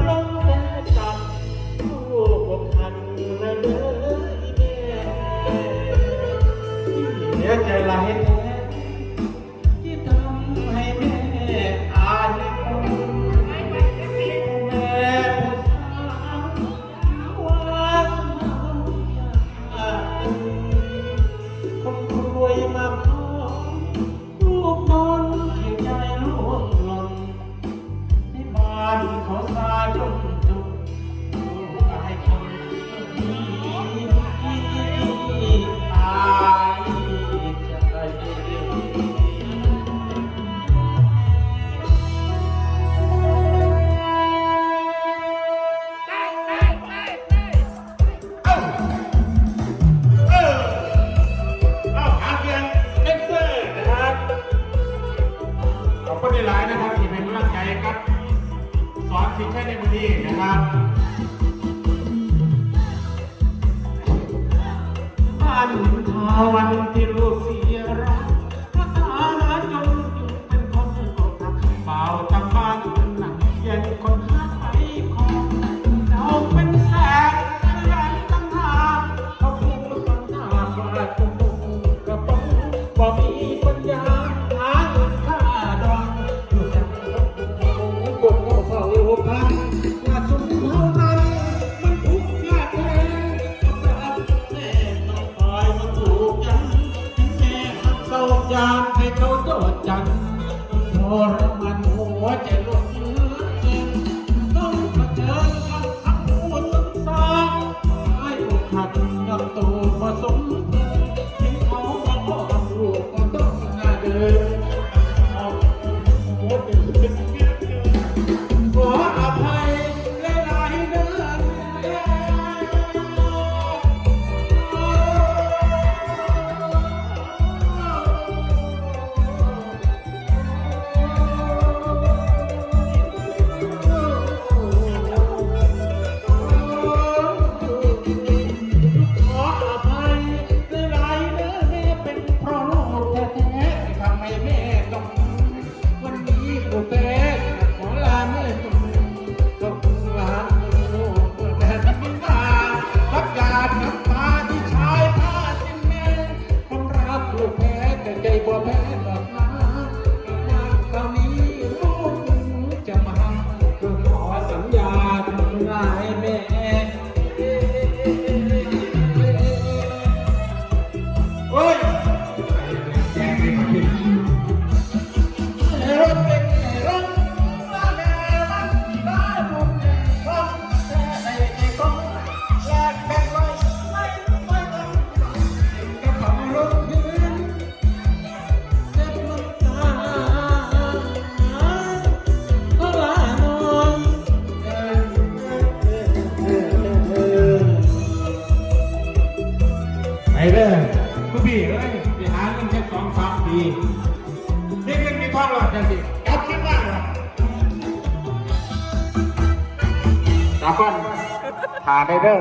พร้องแต่จับลูกบ่ทันเลยเด้อแม่เสียใจหลา อบคุณหลายนะครับที่เป็นกำลังใจครับสอนสิใช้ในมือนี้นะครับบ้านทาวันที่รู้เสียรัก খবর ไก่บ่แพ้ เด้อผู้พี่เอ้ยไปหาเงินแค่สองสามปีนี่เพื่อนมีทองหรอจังสิเอาคิดว่าตาก้อนหาได้เด้อ